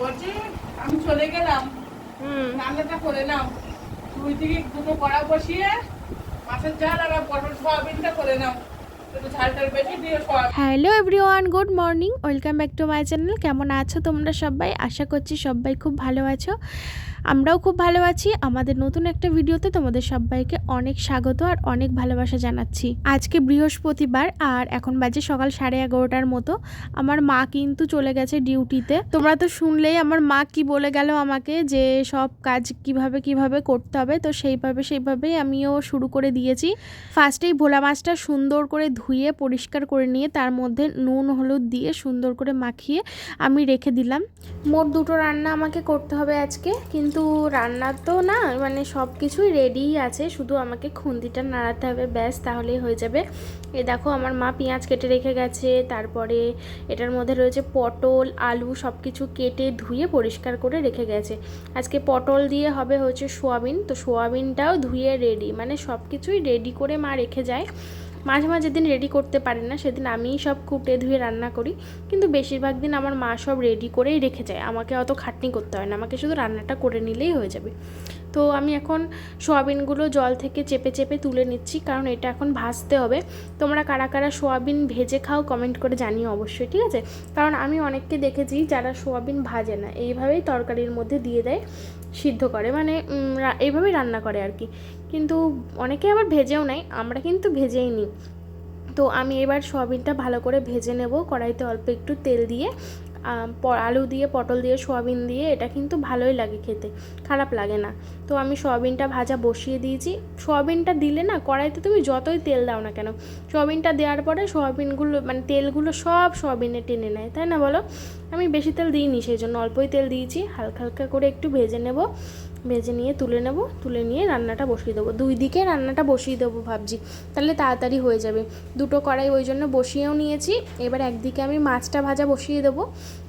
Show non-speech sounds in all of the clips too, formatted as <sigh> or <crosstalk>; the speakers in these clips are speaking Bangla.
বলছি আমি চলে গেলাম। রান্নাটা করে নাও। দুই দিকে দুটো কড়া বসিয়ে মাছের ঝাল আর পটল সয়াবিনটা করে নাও। Hello everyone good morning. Welcome back to my channel. কেমন আছো তোমরা সবাই? আশা করছি সবাই খুব ভালো আছো। আমরাও খুব ভালো আছি। আমাদের নতুন একটা ভিডিওতে তোমাদের সবাইকে অনেক স্বাগত আর অনেক ভালোবাসা জানাচ্ছি। আজকে বৃহস্পতিবার আর এখন বাজে সকাল সাড়ে এগারোটার মতো। আমার মা কিন্তু চলে গেছে ডিউটিতে। তোমরা তো শুনলেই আমার মা কি বলে গেল আমাকে যে সব কাজ কীভাবে কীভাবে করতে হবে। তো সেইভাবে সেইভাবেই আমিও শুরু করে দিয়েছি। ফার্স্টেই ভোলা মাছটা সুন্দর করে ধুয়ে, পরিষ্কার করে নিয়ে, তার মধ্যে নুন, হলুদ দিয়ে সুন্দর করে মাখিয়ে আমি রেখে দিলাম। মোট দুটো রান্না আমাকে করতে হবে আজকে। কিন্তু রান্না তো না মানে সব কিছুই রেডিই আছে, শুধু আমাকে খুন্তিটা নাড়াতে হবে, ব্যাস তাহলেই হয়ে যাবে। এ দেখো আমার মা পেঁয়াজ কেটে রেখে গেছে, তারপরে এটার মধ্যে রয়েছে পটল, আলু সব কিছু কেটে ধুয়ে পরিষ্কার করে রেখে গেছে। আজকে পটল দিয়ে হবে হচ্ছে সোয়াবিন, তো সোয়াবিনটাও ধুয়ে রেডি মানে সব কিছুই রেডি করে মা রেখে যায়। মাঝে মাঝে দিন রেডি করতে পারি না, সেদিন আমিই সব কুটে ধুয়ে রান্না করি। কিন্তু বেশিরভাগ দিন আমার মা সব রেডি করেই রেখে যায়। আমাকে অত খাটনি করতে হয় না। আমাকে শুধু রান্নাটা করে নিলেই হয়ে যাবে। তো আমি এখন সোয়াবিনগুলো জল থেকে চেপে চেপে তুলে নিচ্ছি, কারণ এটা এখন ভাজতে হবে। তোমরা কারা কারা সোয়াবিন ভেজে খাও কমেন্ট করে জানিও অবশ্যই, ঠিক আছে? কারণ আমি অনেককে দেখেছি যারা সোয়াবিন ভাজে না। এইভাবেই তরকারির মধ্যে দিয়ে দেয়, সিদ্ধ করে। মানে এইভাবেই রান্না করে আর কি। কিন্তু অনেকে আবার ভেজেও নেয়, আমরা কিন্তু ভেজেই নিই। তো আমি এবার সোয়াবিনটা ভালো করে ভেজে নেব, কড়াইতে অল্প একটু তেল দিয়ে আলু দিয়ে, পটল দিয়ে, সোয়াবিন দিয়ে, এটা কিন্তু ভালোই লাগে খেতে, খারাপ লাগে না। তো আমি সোয়াবিনটা ভাজা বসিয়ে দিয়েছি, সোয়াবিনটা দিলে না কড়াইতে তুমি যতই তেল দাও না কেন, সোয়াবিনটা দেওয়ার পরে সোয়াবিনগুলো মানে তেলগুলো সব সোয়াবিনে টেনে নেয়, তাই না বলো? আমি বেশি তেল দিইনি, সেই জন্য অল্পই তেল দিয়েছি, হালকা হালকা করে একটু ভেজে নেব। ভেজে নিয়ে তুলে নেব, তুলে নিয়ে রান্নাটা বসিয়ে দেবো। দুই দিকে রান্নাটা বসিয়ে দেবো ভাবছি, তাহলে তাড়াতাড়ি হয়ে যাবে। দুটো কড়াই ওই জন্য বসিয়েও নিয়েছি, এবার একদিকে আমি মাছটা ভাজা বসিয়ে দেবো।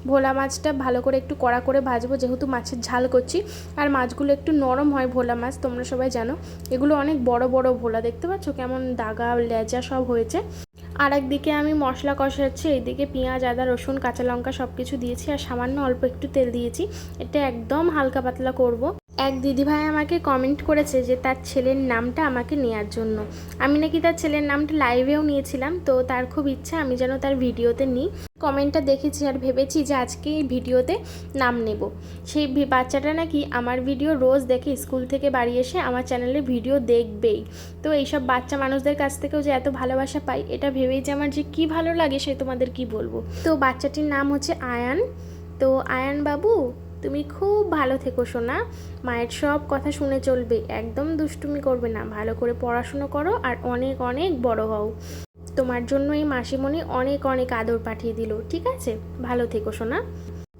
ভোলা মাছটা ভালো করে একটু কড়া করে ভাজবো, যেহেতু মাছের ঝাল করছি, আর মাছগুলো একটু নরম হয় ভোলা মাছ, তোমরা সবাই জানো। এগুলো অনেক বড় বড় ভোলা, দেখতে পাচ্ছ কেমন দাগা, লেজা সব হয়েছে। আর একদিকে আমি মশলা কষাচ্ছি, এইদিকে পেঁয়াজ, আদা, রসুন, কাঁচা লঙ্কা সব কিছু দিয়েছি, আর সামান্য অল্প একটু তেল দিয়েছি। এটা একদম হালকা পাতলা করব। এক দিদিভাই আমাকে কমেন্ট করেছে যে তার ছেলের নামটা আমাকে নেয়ার জন্য। আমি নাকি তার ছেলের নামটা লাইভেও নিয়েছিলাম, তো তার খুব ইচ্ছা আমি যেন তার ভিডিওতে নিই। কমেন্টটা দেখেছি আর ভেবেছি যে আজকে এই ভিডিওতে নাম নেব। সেই বাচ্চাটা নাকি আমার ভিডিও রোজ দেখে স্কুল থেকে বাড়ি এসে আমার চ্যানেলে ভিডিও দেখবেই। তো এইসব বাচ্চা মানুষদের কাছ থেকেও যে এত ভালোবাসা পাই, এটা ভেবেই যে আমার যে কি ভালো লাগে সে তোমাদের কি বলব? তো বাচ্চাটির নাম হচ্ছে আয়ান। তো আয়ান বাবু তুমি খুব ভালো থেকো, সোনা। মায়ের সব কথা শুনে চলবে। একদম দুষ্টুমি করবে না। ভালো করে পড়াশুনো করো আর অনেক অনেক বড় হও। তোমার জন্য এই মাসিমণি অনেক অনেক আদর পাঠিয়ে দিল। ঠিক আছে? ভালো থেকো, সোনা।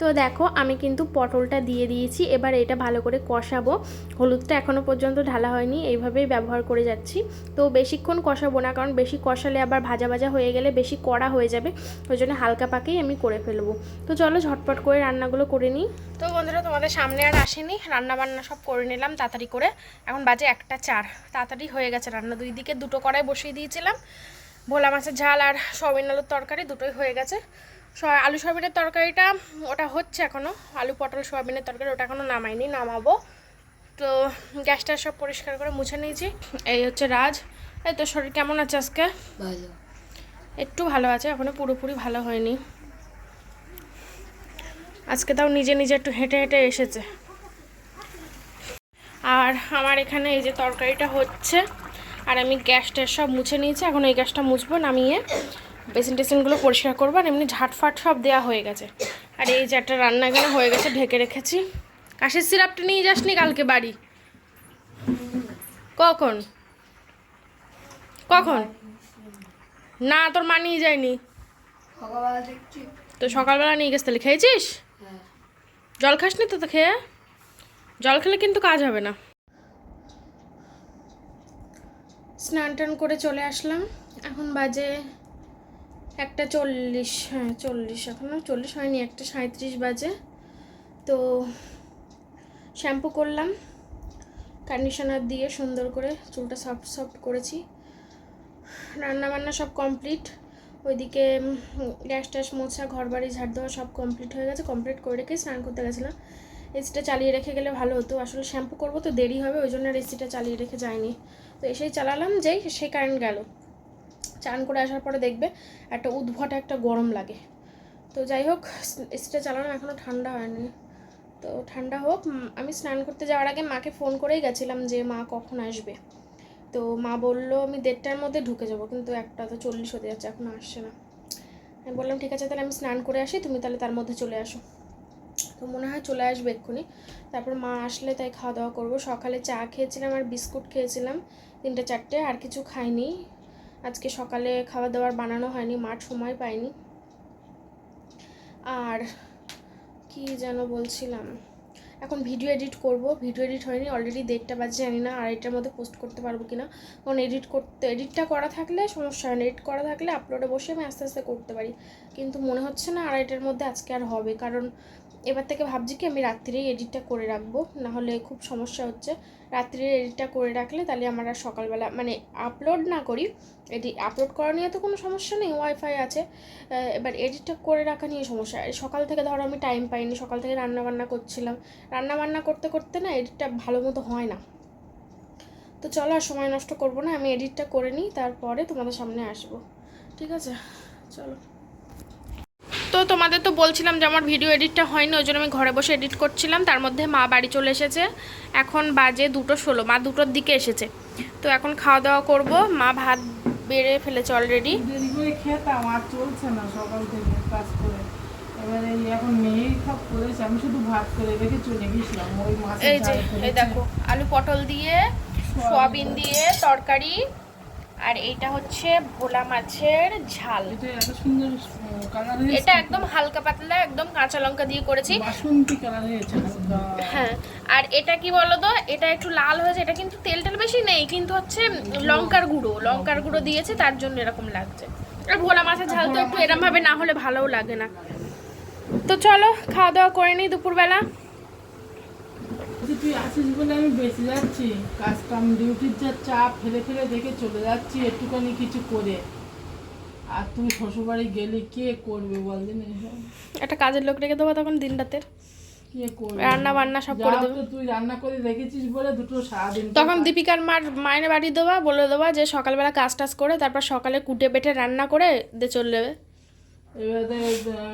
তো দেখো, আমি কিন্তু পটলটা দিয়ে দিয়েছি। এবার এটা ভালো করে কষাবো। হলুদটা এখনও পর্যন্ত ঢালা হয়নি, এইভাবেই ব্যবহার করে যাচ্ছি। তো বেশিক্ষণ কষাবো না, কারণ বেশি কষালে আবার ভাজা ভাজা হয়ে গেলে বেশি কড়া হয়ে যাবে। ওই জন্য হালকা পাকেই আমি করে ফেলব। তো চলো ঝটপট করে রান্নাগুলো করে নিই। তো বন্ধুরা, তোমাদের সামনে আর আসেনি। রান্না বান্না সব করে নিলাম তাড়াতাড়ি করে। এখন বাজে একটা চার। তাড়াতাড়ি হয়ে গেছে রান্না। দুই দিকে দুটো কড়াই বসিয়ে দিয়েছিলাম। ভোলা মাছের ঝাল আর সয়াবিন আলুর তরকারি দুটোই হয়ে গেছে। আলু সয়াবিনের তরকারিটা ওটা হচ্ছে এখনও আলু পটল সয়াবিনের তরকারি ওটা এখনও নামাইনি নামাবো। তো গ্যাসটা সব পরিষ্কার করে মুছে নিয়েছি। এই হচ্ছে রাজ। এই তো শরীর কেমন আছে আজকে? ভালো। একটু ভালো আছে এখনও পুরোপুরি ভালো হয়নি। আজকে তাও নিজে নিজে একটু হেঁটে হেঁটে এসেছে। আর আমার এখানে এই যে তরকারিটা হচ্ছে আর আমি গ্যাসটা সব মুছে নিয়েছি এখন এই গ্যাসটা মুছবো নামিয়ে। বেসিন টেসিনগুলো পরিষ্কার করব আর এমনি ঝাটফাট সব দেওয়া হয়ে গেছে। আর এই যে একটা রান্না এখানে হয়ে গেছে ঢেকে রেখেছি। কাশের সিরাপটা নিয়ে যাসনি কালকে বাড়ি? কখন? কখন? না তোর মা নিয়ে যায়নি। তো সকালবেলা নিয়ে গেছে তাহলে খেয়েছিস? হ্যাঁ। জল খাসনি তো তো খেয়ে? জল খেলে কিন্তু কাজ হবে না। স্নান টান করে চলে আসলাম। এখন বাজে একটা চল্লিশ হ্যাঁ চল্লিশ এখনও চল্লিশ হয়নি, একটা সাঁত্রিশ বাজে। তো শ্যাম্পু করলাম কন্ডিশনার দিয়ে সুন্দর করে চুলটা সফট সফট করেছি। রান্না বান্না সব কমপ্লিট ওইদিকে গ্যাস ট্যাস মোছা ঘর বাড়ি ঝাড় দেওয়া সব কমপ্লিট হয়ে গেছে। কমপ্লিট করে রেখে স্নান করতে গেছিলাম। এসিটা চালিয়ে রেখে গেলে ভালো হতো। আসলে শ্যাম্পু করব তো দেরি হবে, ওই জন্য আর এসিটা চালিয়ে রেখে যায়নি তো এসেই চালালাম, যেই সেই কারেন্ট গেল। চান করে আসার পরে দেখবে একটা উদ্ভট একটা গরম লাগে। তো যাই হোক এসিটা চালানো এখনও ঠান্ডা হয়নি। তো ঠান্ডা হোক আমি স্নান করতে যাওয়ার আগে মাকে ফোন করেই গেছিলাম যে মা কখন আসবে। তো মা বলল, আমি দেড়টার মধ্যে ঢুকে যাব, কিন্তু একটা তো চল্লিশ হতে যাচ্ছে এখনও আসছে না। আমি বললাম, ঠিক আছে, তাহলে আমি স্নান করে আসি, তুমি তাহলে তার মধ্যে চলে আসো। তো মনে হয় চলে আসবে এক্ষুনি। তারপর মা আসলে তাই খাওয়া দাওয়া করব। সকালে চা খেয়েছিলাম আর বিস্কুট খেয়েছিলাম, তিনটে চারটে, আর কিছু খাইনি। আজকে সকালে খাওয়া দাওয়ার বানানো হয়নি মাঠ সময় পাইনি। আর কি যেন বলছিলাম, এখন ভিডিও এডিট করব ভিডিও এডিট হয়নি অলরেডি দেড়টা বাজে, জানি না আড়াইটার মধ্যে পোস্ট করতে পারব কি না কারণ এডিট করতে এডিটটা করা থাকলে সমস্যা হয় না এডিট করা থাকলে আপলোডে বসে আমি আস্তে আস্তে করতে পারি। কিন্তু মনে হচ্ছে না আড়াইটার মধ্যে আজকে আর হবে, কারণ এবার থেকে ভাবছি কি আমি রাত্রিরেই এডিটটা করে রাখব না হলে খুব সমস্যা হচ্ছে। রাত্রিরে এডিটটা করে রাখলে তাহলে আমার আর সকালবেলা মানে আপলোড না করি এডি আপলোড করা নিয়ে তো কোনো সমস্যা নেই ওয়াইফাই আছে। এবার এডিটটা করে রাখা নিয়ে সমস্যা। সকাল থেকে ধরো আমি টাইম পাইনি, সকাল থেকে রান্না বান্না করছিলাম। রান্না বান্না করতে করতে না এডিটটা ভালো মতো হয় না। তো চলো আর সময় নষ্ট করব না, আমি এডিটটা করে নিই, তারপরে তোমাদের সামনে আসব। ঠিক আছে? চলো। তো তোমাদের তো বলছিলাম যে আমার ভিডিও এডিটটা হয়নি ওই জন্য আমি ঘরে বসে এডিট করছিলাম। তার মধ্যে মা বাড়ি চলে এসেছে। এখন বাজে দুটো ষোলো মা দুটোর দিকে এসেছে। তো এখন খাওয়া দাওয়া করব। মা ভাত বেড়ে ফেলেছে অলরেডি খেতাম আর চলছে না সকাল থেকে কাজ করে। এবারে এখন মেয়েই সব করেছে আমি শুধু ভাত করে রেখে চলে গেছিলাম। ওই মাছের এই যে এই দেখো আলু পটল দিয়ে সয়াবিন দিয়ে তরকারি। আর এইটা হচ্ছে ভোলা মাছের ঝাল। এটা সুন্দর এটা একদম হালকা পাতলা একদম কাঁচা লঙ্কা দিয়ে করেছি। হ্যাঁ আর এটা কি বলো তো এটা একটু লাল হয়েছে এটা কিন্তু তেল টেল বেশি নেই কিন্তু হচ্ছে লঙ্কার গুঁড়ো লঙ্কার গুঁড়ো দিয়েছে তার জন্য এরকম লাগছে। আর ভোলা মাছের ঝাল তো একটু এরম ভাবে না হলে ভালোও লাগে না। তো চলো খাওয়া দাওয়া করে নিই দুপুরবেলা। তুই আসিস বলে আমি বেঁচে যাচ্ছি। কাজ কাম ডিউটির যা চাপ ফেলে ফেলে দেখে চলে যাচ্ছি একটুখানি কিছু করে। আর তুই শ্বশুরবাড়ি গেলে কে করবে বল দিন? একটা কাজের লোক রেখে দেবো তখন দিনটাতে কে করবে? রান্না বান্না সব করে দেবো। তুই রান্না করে রেখেছিস বলে দুটো সারাদিন তখন দীপিকার মার মায়ের বাড়ি দেওয়া বলে দেওয়া যে সকালবেলা কাজ টাজ করে তারপর সকালে কুটে বেটে রান্না করে দিয়ে চলে যাবে।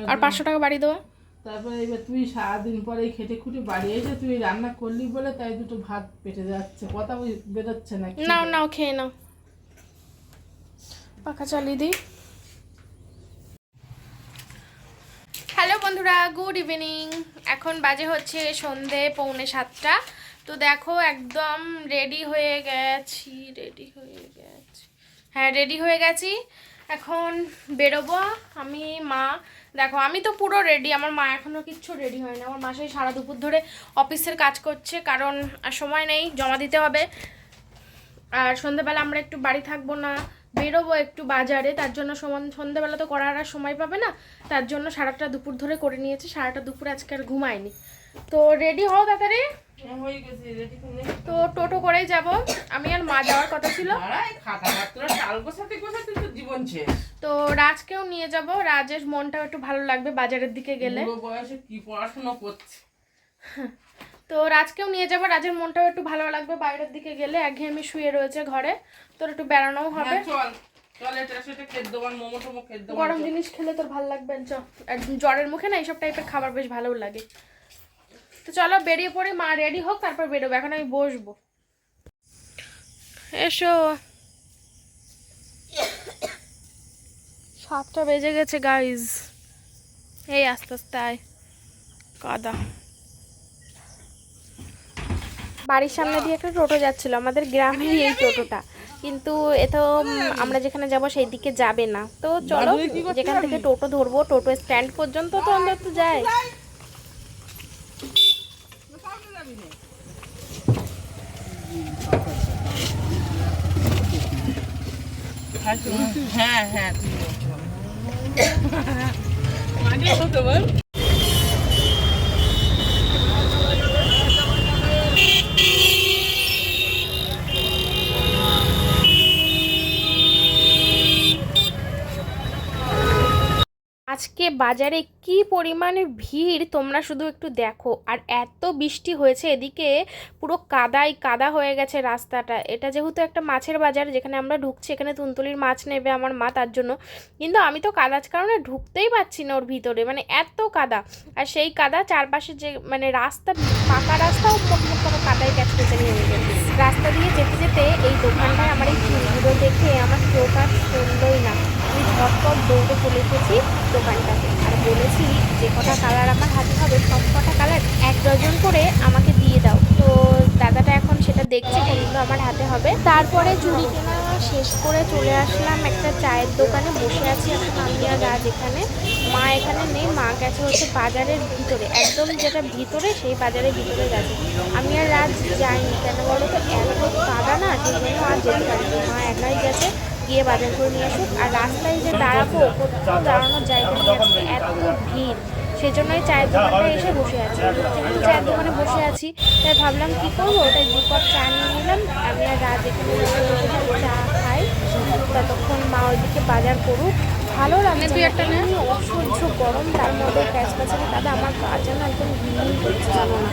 আর পাঁচশো টাকা বাড়ি দেওয়া তারপরে এবার তুই সারাদিন পরে খেটে খুঁটে বাড়ি এসে তুই রান্না করলি বলে তাই দুটো ভাত পেটে যাচ্ছে। কথা বেরোচ্ছে না নাও নাও খেয়ে নাও। পাখা চালিয়ে দিই। হ্যালো বন্ধুরা গুড ইভিনিং। এখন বাজে হচ্ছে সন্ধে পৌনে সাতটা। তো দেখো একদম রেডি হয়ে গেছি রেডি হয়ে গেছি। হ্যাঁ রেডি হয়ে গেছি। এখন বেরোবো আমি মা দেখো, আমি তো পুরো রেডি আমার মা এখনও কিচ্ছু রেডি হয়নি। আমার মা সেই সারা দুপুর ধরে অফিসের কাজ করছে, কারণ আর সময় নেই, জমা দিতে হবে। আর সন্ধ্যেবেলা আমরা একটু বাড়ি থাকব না, বেরোবো একটু বাজারে, তার জন্য সমান সন্ধ্যেবেলা তো করার আর সময় পাবে না, তার জন্য সারাটা দুপুর ধরে করে নিয়েছে, সারাটা দুপুর আজকে আর ঘুমায়নি। তো রেডি হও তাড়াতাড়ি? হয়ে গেছে রেডি করে তো টোটো করেই যাব। আমি আর মা যাওয়ার কথা ছিল। তো জীবন শেষ। তো রাজকেও নিয়ে যাব। রাজের মনটাও একটু ভালো লাগবে বাজারের দিকে গেলে। কি পড়াশোনা করছে? তো রাজকেও নিয়ে যাব। রাজের মনটাও একটু ভালো লাগবে বাইরের দিকে গেলে। একঘেয়েমি শুয়ে রয়েছে ঘরে। তোর একটু বেড়ানোও হবে। হ্যাঁ, দেবো গরম জিনিস খেলে তোর ভালো লাগবে জ্বরের মুখে না এইসব টাইপের খাবার বেশ ভালোও লাগে। তো চলো বেরিয়ে পড়ে মা রেডি হোক তারপর বেরোবো এখন আমি বসবো। এসো। সাতটা বেজে গেছে গাইজ এই আস্তে আস্তে আয়। কাদা। বাড়ির সামনে দিয়ে একটা টোটো যাচ্ছিল আমাদের গ্রামেরই এই টোটোটা। কিন্তু এ তো আমরা যেখানে যাব সেই দিকে যাবে না। তো চলো যেখান থেকে টোটো ধরবো টোটো স্ট্যান্ড পর্যন্ত তো অন্তত যায়। হ্যাঁ হ্যাঁ। <laughs> মাঝে হতে আজকে বাজারে কি পরিমাণে ভিড় তোমরা শুধু একটু দেখো। আর এত বৃষ্টি হয়েছে এদিকে, পুরো কাদাই কাদা হয়ে গেছে রাস্তাটা। এটা যেহেতু একটা মাছের বাজার, যেখানে আমরা ঢুকছি, এখানে তুনতুলির মাছ নেবে আমার মা, তার জন্য। কিন্তু আমি তো কাদার কারণে ঢুকতেই পারছি না ওর ভিতরে মানে এত কাদা। আর সেই কাদা চারপাশে যে মানে রাস্তা, পাকা রাস্তাও কোনো কাদায় ক্যাচ করতে নিয়ে গেছে রাস্তা দিয়ে যেতে যেতে এই দোকানটায় আমার এই দেখে আমার চোখ আর না। ঝটপট দৌড়ে চলে এসেছি দোকানটাতে। আর বলেছি যে কটা কালার আমার হাতে হবে, সব কটা কালার এক ডজন করে আমাকে দিয়ে দাও। তো দাদাটা এখন সেটা দেখছে কোনগুলো আমার হাতে হবে। তারপরে চুড়ি কেনা শেষ করে চলে আসলাম একটা চায়ের দোকানে। বসে আছি এখন আমি আর রাজ এখানে। মা এখানে নেই, মা গেছে হচ্ছে বাজারের ভিতরে। একদম যেটা ভিতরে, সেই বাজারের ভিতরে গেছে। আমি আর রাজ যাইনি। কেন বলো তো? এত কাদা না সেই জন্য আর যেতে পারিনি। মা একাই গেছে। গিয়ে বাজার করে নিয়ে আসুক। আর রাস্তায় যে দাঁড়াবো কোথাও দাঁড়ানোর জায়গা নেই আজকে এত ভিড়। সেজন্যই চায়ের দোকানটা এসে বসে আছি। যেহেতু চায়ের দোকানে বসে আছি তাই ভাবলাম কি করব? ওটাই দু কাপ চা নিয়ে নিলাম। আমি আর রাত এখানে চা খাই। ততক্ষণ মা ওইদিকে বাজার করুক। ভালো লাগে তুই একটা অসহ্য গরম তার মধ্যে ক্যাচ কাছাড়ি দাদা আমার গা যেন একদম ভিড় করছে জানো না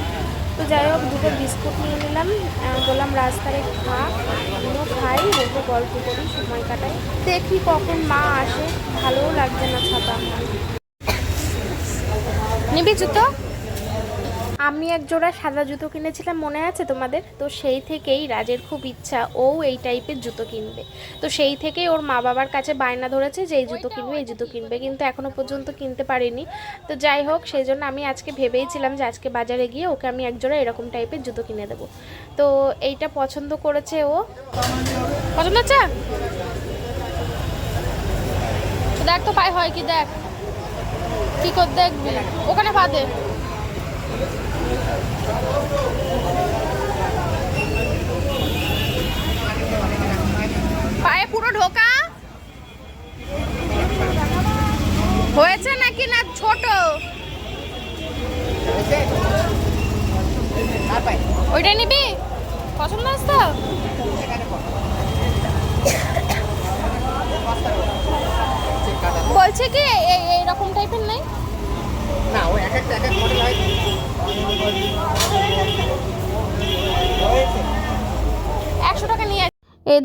তো যাই হোক, দুটো বিস্কুট নিয়ে নিলাম। বললাম রাস্তায় খা, আমিও খাই, বসে গল্প করি, সময় কাটাই। দেখি কখন মা আসে, ভালোও লাগছে না ছাতা। নিবি জুতো? আমি এক জোড়া সাদা জুতো কিনেছিলাম, মনে আছে তোমাদের? তো সেই থেকেই রাজের খুব ইচ্ছা, ও এই টাইপের জুতো কিনবে। তো সেই থেকেই ওর মা বাবার কাছে বায়না ধরেছে যে এই জুতো কিনবে, এই জুতো কিনবে, কিন্তু এখনও পর্যন্ত কিনতে পারিনি। তো যাই হোক, সেই জন্য আমি আজকে ভেবেইছিলাম যে আজকে বাজারে গিয়ে ওকে আমি এক জোড়া এরকম টাইপের জুতো কিনে দেবো। তো এইটা পছন্দ করেছে ও। পছন্দ হচ্ছে? দেখ তো পায়ে হয় কি, দেখ। কি কর দেখবি? ওখানে বাদে পায়ে Let's go.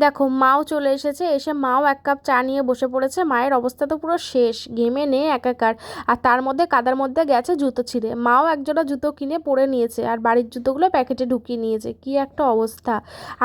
দেখো, মাও চলে এসেছে, এসে মাও এক কাপ চা নিয়ে বসে পড়েছে, মায়ের অবস্থা তো পুরো শেষ গেমে নে একাকার। আর তার মধ্যে কাদার মধ্যে গেছে জুতো ছিঁড়ে। মাও একজোড়া জুতো কিনে পরে নিয়েছে, আর বাড়ির জুতোগুলো প্যাকেটে ঢুকিয়ে নিয়েছে। কি একটা অবস্থা।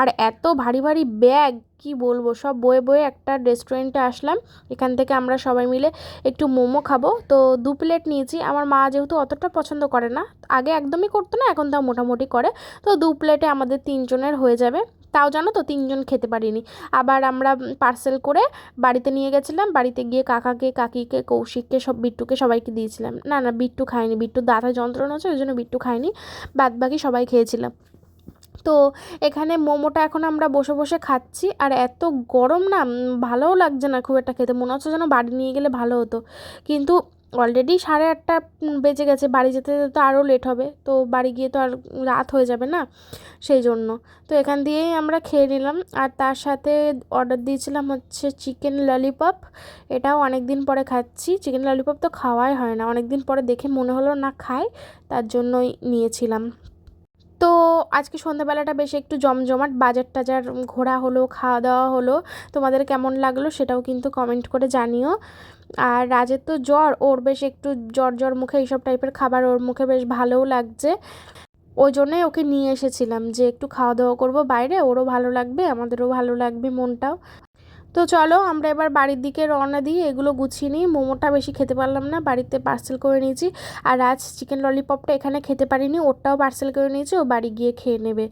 আর এত ভারী ভারী ব্যাগ, কি বলব, সব বয়ে বয়ে একটা রেস্টুরেন্টে আসলাম। এখান থেকে আমরা সবাই মিলে একটু মোমো খাব। তো দু প্লেট নিয়েছি। আমার মা যেহেতু অতটা পছন্দ করে না, আগে একদমই করতো না, এখন তাও মোটামুটি করে। তো দু প্লেটে আমাদের তিনজনের হয়ে যাবে। তাও জানো তো তিনজন খেতে পারিনি। আবার আমরা পার্সেল করে বাড়িতে নিয়ে গেছিলাম, বাড়িতে গিয়ে কাকাকে, কাকিকে, কৌশিককে, সব বিট্টুকে সবাইকে দিয়েছিলাম। না না, বিট্টু খায়নি, বিট্টু দাঁতা যন্ত্রণা হচ্ছে ওই জন্য বিট্টু খায়নি বাদ বাকি সবাই খেয়েছিলাম। তো এখানে মোমোটা এখন আমরা বসে বসে খাচ্ছি, আর এত গরম না ভালোও লাগছে না খুব একটা খেতে, মনে হচ্ছে যেন বাড়ি নিয়ে গেলে ভালো হতো। কিন্তু অলরেডি সাড়ে আটটা বেজে গেছে, বাড়ি যেতে যেতে তো আরও লেট হবে, তো বাড়ি গিয়ে তো আর রাত হয়ে যাবে না, সেই জন্য। তো এখান দিয়েই আমরা খেয়ে নিলাম, আর তার সাথে অর্ডার দিয়েছিলাম হচ্ছে চিকেন ললিপপ এটাও অনেক দিন পরে খাচ্ছি চিকেন ললিপপ তো খাওয়াই হয় না অনেক দিন পরে দেখে মনে হলো না খাই, তার জন্যই নিয়েছিলাম। তো আজকে সন্ধ্যাবেলাটা বেশ একটু জমজমাট, বাজার টাজার ঘোরা হলো, খাওয়া দাওয়া হলো, তোমাদের কেমন লাগল সেটাও কিন্তু কমেন্ট করে জানিও। আর রাজের তো জ্বর, ওর বেশ একটু জ্বর জ্বর মুখে এইসব টাইপের খাবার ওর মুখে বেশ ভালোও লাগছে। ওই জন্যই ওকে নিয়ে এসেছিলাম যে একটু খাওয়া দাওয়া করব বাইরে, ওরও ভালো লাগবে, আমাদেরও ভালো লাগবে মনটাও। তো চলো আমরা এবার বাড়ির দিকে রওনা দিই। এগুলো গুছিয়ে নিই। মোমোটা বেশি খেতে পারলাম না। বাড়িতে পার্সেল করে নিয়েছি। আর আজ চিকেন ললিপপটা এখানে খেতে পারিনি। ওরটাও পার্সেল করে নিয়েছি। ও বাড়ি গিয়ে খেয়ে নেবে।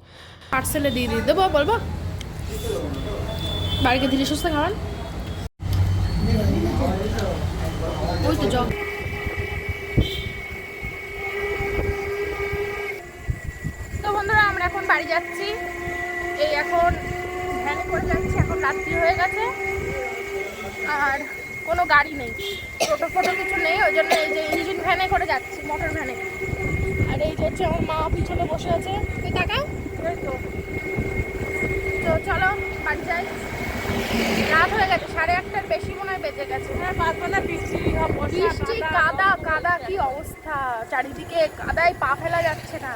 পার্সেলে দিয়ে দিয়ে দেবো বলব বাড়িতে দিলে সুস্থ খাওয়ান ওই তো জগ তো বন্ধুরা আমরা এখন বাড়ি যাচ্ছি। এই এখন ভ্যানে করে যাচ্ছি এখন রাত্রি হয়ে গেছে। আর কোনো গাড়ি নেই। টোটো ফোটো কিছু নেই ওই জন্য এই যে ইঞ্জিন ভ্যানে করে যাচ্ছি মোটর ভ্যানে আর এই যে হচ্ছে আমার মা পিছনে বসে আছে। তুই টাকা তো। তো চলো বাড়ি যাই। রাত হয়ে গেছে সাড়ে আটটার বেশি মনে হয় বেজে গেছে। হ্যাঁ পাতলা বৃষ্টি বৃষ্টি কাদা কাদা কি অবস্থা! চারিদিকে কাদায় পা ফেলা যাচ্ছে না।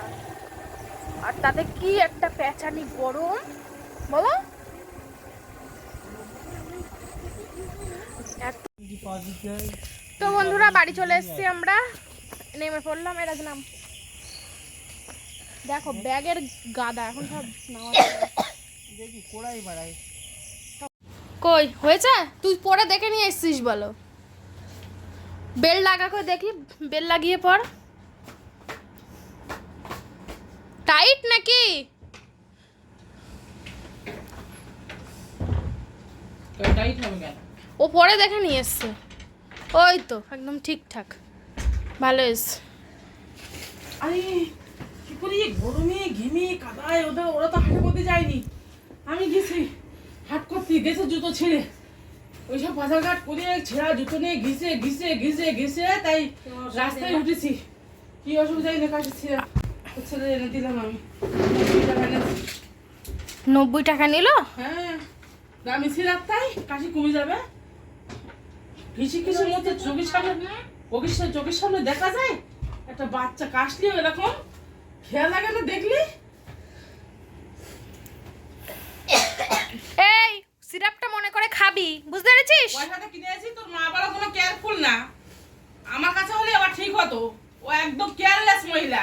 আর তাতে কি একটা পেঁচানি গরম। বলো এত- তো বন্ধুরা বাড়ি চলে এসেছি আমরা। নেমে পড়লাম এর নাম। দেখো ব্যাগের গাদা এখন সব নামা দেখি কোড়াই বাড়াই। কই হয়েছে? তুই পরে দেখে নিয়ে এসছিস বলো। বেল লাগা করে দেখি বেল লাগিয়ে পর। টাইট নাকি? টাইট হবে কেন? ও পরে দেখে নিয়ে এসছে। ওই তো একদম ঠিকঠাক। ভালো এসছে আরে কি করি? গরমে ঘেমে কাদায় ওদের ওরা তো হাটের মধ্যে যায়নি। আমি গেছি হাট করতে গেছে জুতো ছিঁড়ে। ওইসব বাজার ঘাট করে ছেঁড়া জুতো নিয়ে ঘিসে ঘিসে ঘিসে ঘিসে তাই রাস্তায় উঠেছি। কি অসুবিধা নেই কাছে ছিঁড়া এনে দিলাম আমি। নব্বই টাকা নব্বই টাকা নিল? হ্যাঁ। আমি ছিলাম তাই কাশি কমে যাবে। কিছু কিছু মধ্যে সামনে চোখের সামনে চোখের সামনে দেখা যায়? একটা বাচ্চা কাশলিও এরকম। খেয়াল লাগে না দেখলি? এই সিরাপটা মনে করে খাবি বুঝতে পেরেছিস? পয়সাটা কিনে আছি তোর মা বাবা কোনো কেয়ারফুল না। আমার কাছে হলে আবার ঠিক হতো। ও একদম কেয়ারলেস মহিলা।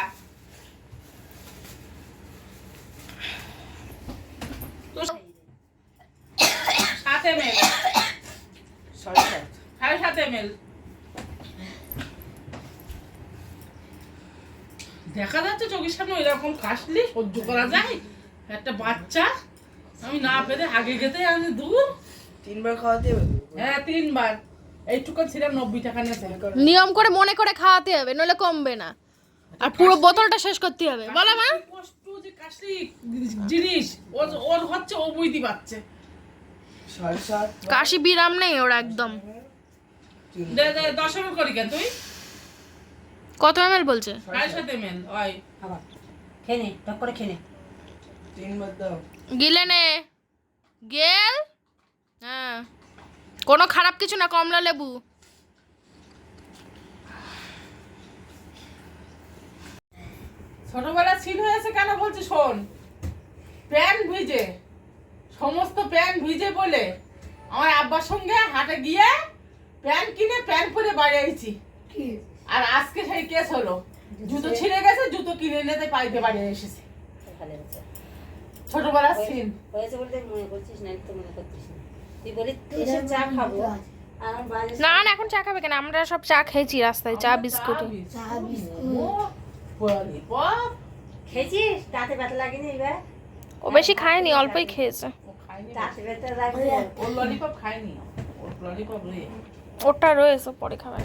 তো সাত এম এল সাড়ে সাত এম এল দেখা যাচ্ছে চোখের সামনে এরকম কাশলি সহ্য করা যায়। একটা বাচ্চা আমি না পেরে আগে গেতে আমি দূর। তিনবার খাওয়াতে হবে? হ্যাঁ তিনবার। এইটুকু ছিলাম নব্বই টাকা নিয়েছে নিয়ম করে মনে করে খাওয়াতে হবে নইলে কমবে না। আর পুরো বোতলটা শেষ করতে হবে। বলো মা। কষ্ট যে কাশলি জিনিস ওর ওর হচ্ছে ও বুঝতে পারছে সাড়ে সাত। কাশি বিরাম নেই ওরা একদম। দশ এম করি কেন তুই? কত এম বলছে? সাড়ে সাত এম এল ওই। খেনে টক করে খেনে তিনবার দাও। গিলে নে। গেল? হ্যাঁ। কোনো খারাপ কিছু না কমলা লেবু। ছোটবেলা ছিল হয়েছে কেন বলছি শোন। প্যান ভিজে। সমস্ত প্যান ভিজে বলে। আমার আব্বার সঙ্গে হাটে গিয়ে প্যান কিনে প্যান পরে বাড়ি আইছি। আর আজকে সেই কেস হলো। জুতো ছিঁড়ে গেছে জুতো কিনে এনে তাই পাইতে বাড়ি এসেছে। ছোটবেলার সিন হয়েছে বলতে মনে করছিস না তো মনে করছিস না। তুই বলি এসে চা খাব। না না এখন চা খাবে কেন? আমরা সব চা খেয়েছি রাস্তায় চা বিস্কুট। চা ললিপপ। খেয়েছিস? দাঁতে ব্যথা লাগেনি এবার ও বেশি খায়নি অল্পই খেয়েছে। ও খায়নি দাঁতে ব্যথা লাগবে ওর ললিপপ খায়নি। ওর ললিপপ রয়ে ওটা রয়েছে পরে খাবে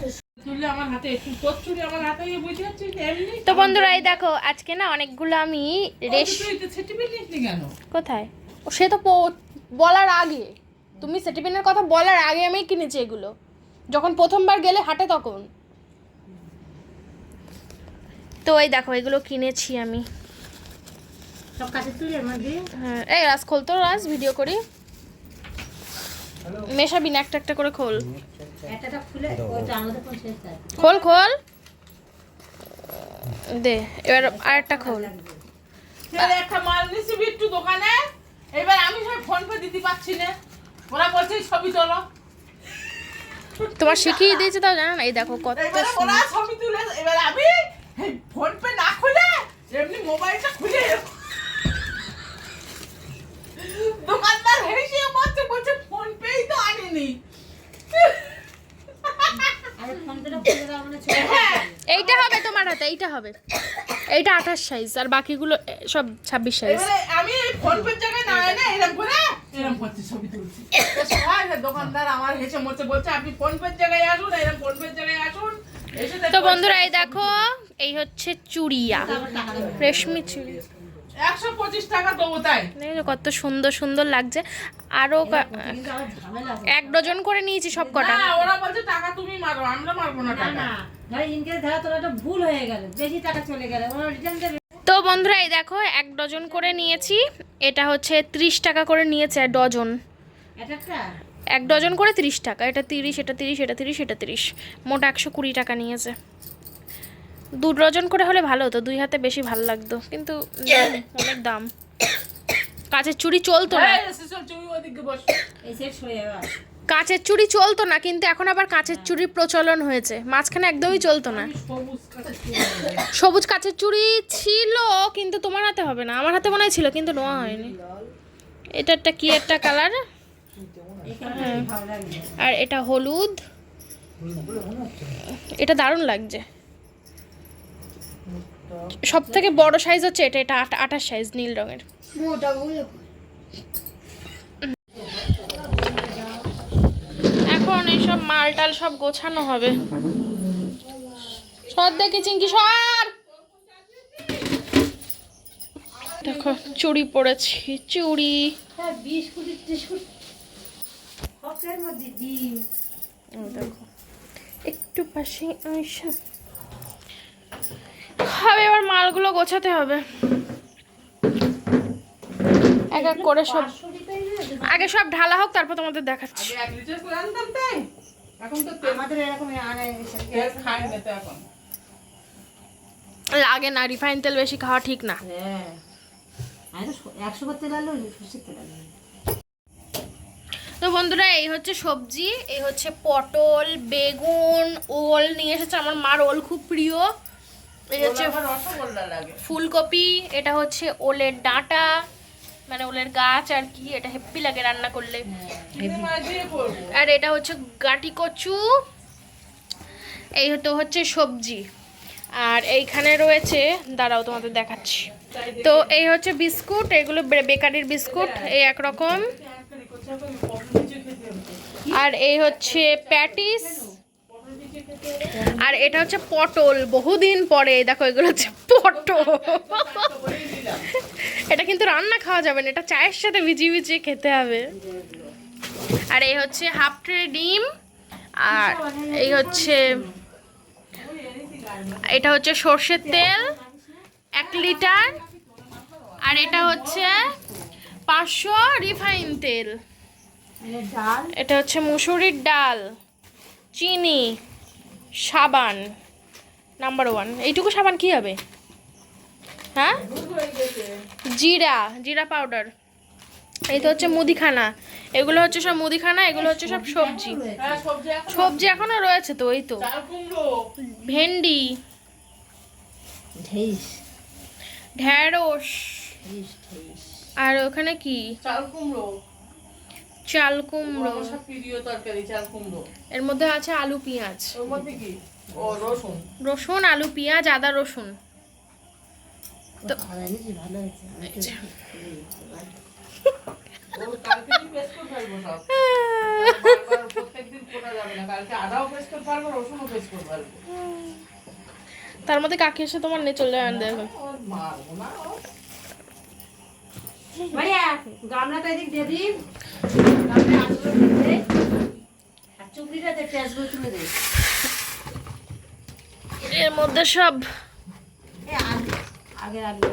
তুললে আমার হাতে একটু তোর চুরি আমার হাতে বুঝতে পারছিস এমনি তো বন্ধুরা এই দেখো আজকে না অনেকগুলো আমি কোথায়? ও সে তো বলার আগে। তুমি সেটিপিনের কথা বলার আগে আমি কিনেছি এগুলো। যখন প্রথমবার গেলে হাটে তখন। তো এই দেখো এগুলো কিনেছি আমি। সব কাছে তুলে মধ্যে? হ্যাঁ এই রাস খোল তো রাস ভিডিও করি। মেশাবি না একটা একটা করে খোল। খুলে খোল খোল। দে এবার আরেকটা খোল। একটা মাল নিছি বিট্টু দোকানে। এবার আমি সব ফোন পে দিতে পারছি না। ওরা বলছে ছবি তোলো। তোমার শিখিয়ে দিয়েছে তাও জানো না? এই দেখো কত এবার ওরা ছবি তুলে এবার আমি ফোন পে না খুলে এমনি মোবাইলটা খুলে দোকানদার হেসে বলছে বলছে ফোন পেই তো আনিনি আরে ফোন পেটা খুলে দাও মানে ছোট হ্যাঁ এইটা হবে তোমার হাতে এইটা হবে। এইটা আঠাশ সাইজ আর বাকিগুলো সব ছাব্বিশ সাইজ আমি ফোন পের জায়গায় না এনে এরকম করে এরকম করছি ছবি তুলছি। দোকানদার আমার হেসে মরছে বলছে আপনি ফোন পের জায়গায় আসুন এরকম ফোন পের জায়গায় আসুন তো বন্ধুরা এই দেখো এই হচ্ছে চুড়িয়া রেশমি চুড়ি কত সুন্দর সুন্দর লাগছে। আছে। এক ডজন করে নিয়েছি সব কটা। ওরা বলছে টাকা তুমি মারো আমরা মারবো না টাকা। ভুল হয়ে গেল বেশি টাকা চলে গেল তো বন্ধুরা এই দেখো এক ডজন করে নিয়েছি। এটা হচ্ছে ত্রিশ টাকা করে নিয়েছে ডজন। এক ডজন করে তিরিশ টাকা এটা তিরিশ এটা তিরিশ এটা তিরিশ এটা তিরিশ। মোট একশো কুড়ি টাকা নিয়েছে। দু ডজন করে হলে ভালো হতো দুই হাতে বেশি ভালো লাগতো কিন্তু দাম, অনেক দাম। কাচের চুড়ি চলতো না। কাঁচের চুড়ি চলতো না কিন্তু এখন আবার কাঁচের চুড়ির প্রচলন হয়েছে। মাঝখানে একদমই চলতো না। সবুজ কাচের চুড়ি ছিল কিন্তু তোমার হাতে হবে না। আমার হাতে মনে হয় ছিল কিন্তু নেওয়া হয়নি। এটা একটা কি একটা কালার? এখানে আর এটা হলুদ। এটা দারুণ লাগছে। সব থেকে বড় সাইজ হচ্ছে এটা এটা আঠাশ সাইজ নীল রঙের। এখন এইসব মাল টাল সব গোছানো হবে। সর দেখি চিঙ্কি সর! দেখো, চুড়ি পরেছি, চুড়ি। দেখো, একটু পাশে আইসা মালগুলো গোছাতে হবে। এক এক করে সব আগে সব ঢালা হোক তারপর তোমাদের দেখাচ্ছি। লাগে না রিফাইন তেল বেশি খাওয়া ঠিক না। হ্যাঁ। তো বন্ধুরা এই হচ্ছে সবজি এই হচ্ছে পটল বেগুন ওল নিয়ে এসেছে। আমার মার ওল খুব প্রিয়। এই হচ্ছে ফুলকপি এটা হচ্ছে ওলের ডাঁটা মানে ওলের গাছ আর কি এটা হেপ্পি লাগে রান্না করলে। আর এটা হচ্ছে গাটি কচু এই তো হচ্ছে সবজি। আর এইখানে রয়েছে দাঁড়াও তোমাদের দেখাচ্ছি। তো এই হচ্ছে বিস্কুট এগুলো বেকারির বিস্কুট এই একরকম। আর এই হচ্ছে প্যাটিস পটল নিচে খেতে হবে আর এটা হচ্ছে পটল বহুদিন পরে দেখো এগুলো হচ্ছে পটল। এটা কিন্তু রান্না খাওয়া যাবে না এটা চায়ের সাথে ভিজিয়ে ভিজিয়ে খেতে হবে। আর এই হচ্ছে হাফ ট্রে ডিম আর এই হচ্ছে এটা হচ্ছে সর্ষের তেল এক লিটার আর এটা হচ্ছে পাঁচশো রিফাইন তেল। এটা হচ্ছে মুসুরির ডাল চিনি। সাবান নাম্বার ওয়ান এইটুকু সাবান কি হবে? হ্যাঁ? জিরা জিরা পাউডার এই তো হচ্ছে মুদিখানা। এগুলো হচ্ছে সব মুদিখানা এগুলো হচ্ছে সব সবজি। হ্যাঁ সবজি এখন রয়েছে তো এই তো। ভেন্ডি। ঢ্যাঁড়স ঢেইস আর ওখানে কি? চাল কুমড়ো। চাল কুমড়ো। প্রিয় তরকারি চাল কুমড়ো। এর মধ্যে আছে আলু পেঁয়াজ। ওর মধ্যে কি? ও রসুন। রসুন আলু পেঁয়াজ আদা রসুন। তো তার মধ্যে কাকি এসে তোমার নিয়ে চলে যাবেন দেখো মারবো না ও। গামলাটা এদিক দিয়ে এর মধ্যে সব আগের আগে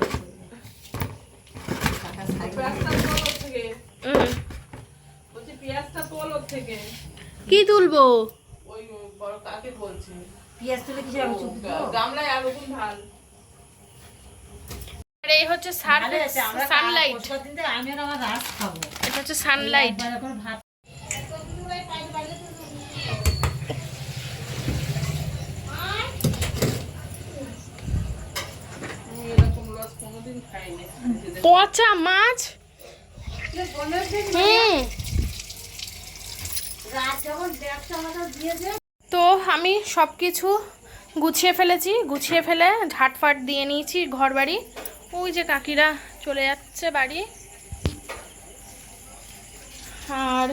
কি তুলবো? ওই বড় কাকে বলছি পেঁয়াজ তুলে কিছু গামলায় আর রকম ঢাল আর এই হচ্ছে সানলাইট আমি আর আমার রাত খাব। এটা হচ্ছে সানলাইট পচা মাছ? তো আমি সব কিছু গুছিয়ে ফেলেছি, গুছিয়ে ফেলে ঢাট ঝাটফাট দিয়ে নিয়েছি ঘর বাড়ি ওই যে কাকিরা চলে যাচ্ছে বাড়ি। আর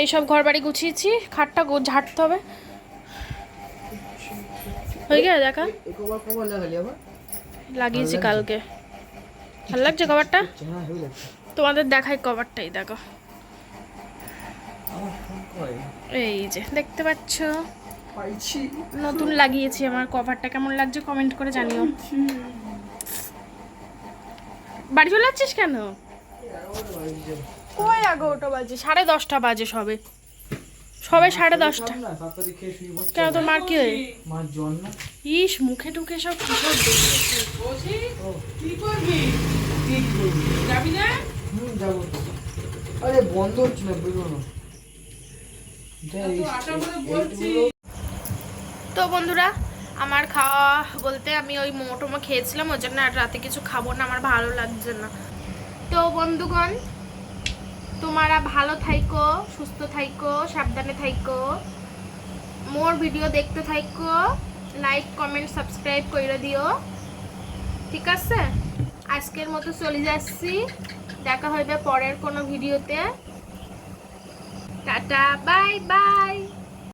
এইসব ঘর বাড়ি গুছিয়েছি খাটটা ঝাড়তে হবে। হয়ে গেছে দেখা? লাগিয়েছি কালকে। ভালো লাগছে কভারটা? হ্যাঁ তোমাদের দেখাই কভারটাই দেখো। এই যে দেখতে পাচ্ছ? নতুন লাগিয়েছি আমার কভারটা। কেমন লাগছে কমেন্ট করে জানিও। বাড়ি চলে যাচ্ছিস কেন? কয় এগারোটা বাজে? সাড়ে দশটা বাজে সবে। সবে সাড়ে দশটা। কেন তোর মার কি হয়ে ইস, মুখে টুখে সব কি না তো বন্ধুরা আমার খাওয়া বলতে আমি ওই মোমো খেয়েছিলাম ওই জন্য আর রাতে কিছু খাব না, আমার ভালো লাগছে না। তো বন্ধুগণ, তোমারা ভালো থাইকো, সুস্থ থাইকো, সাবধানে থাইকো। মোর ভিডিও দেখতে থাইকো লাইক কমেন্ট সাবস্ক্রাইব করে দিও। ঠিক আছে? আজকের মতো চলে যাচ্ছি। দেখা হইবে পরের কোনো ভিডিওতে। Tata bye bye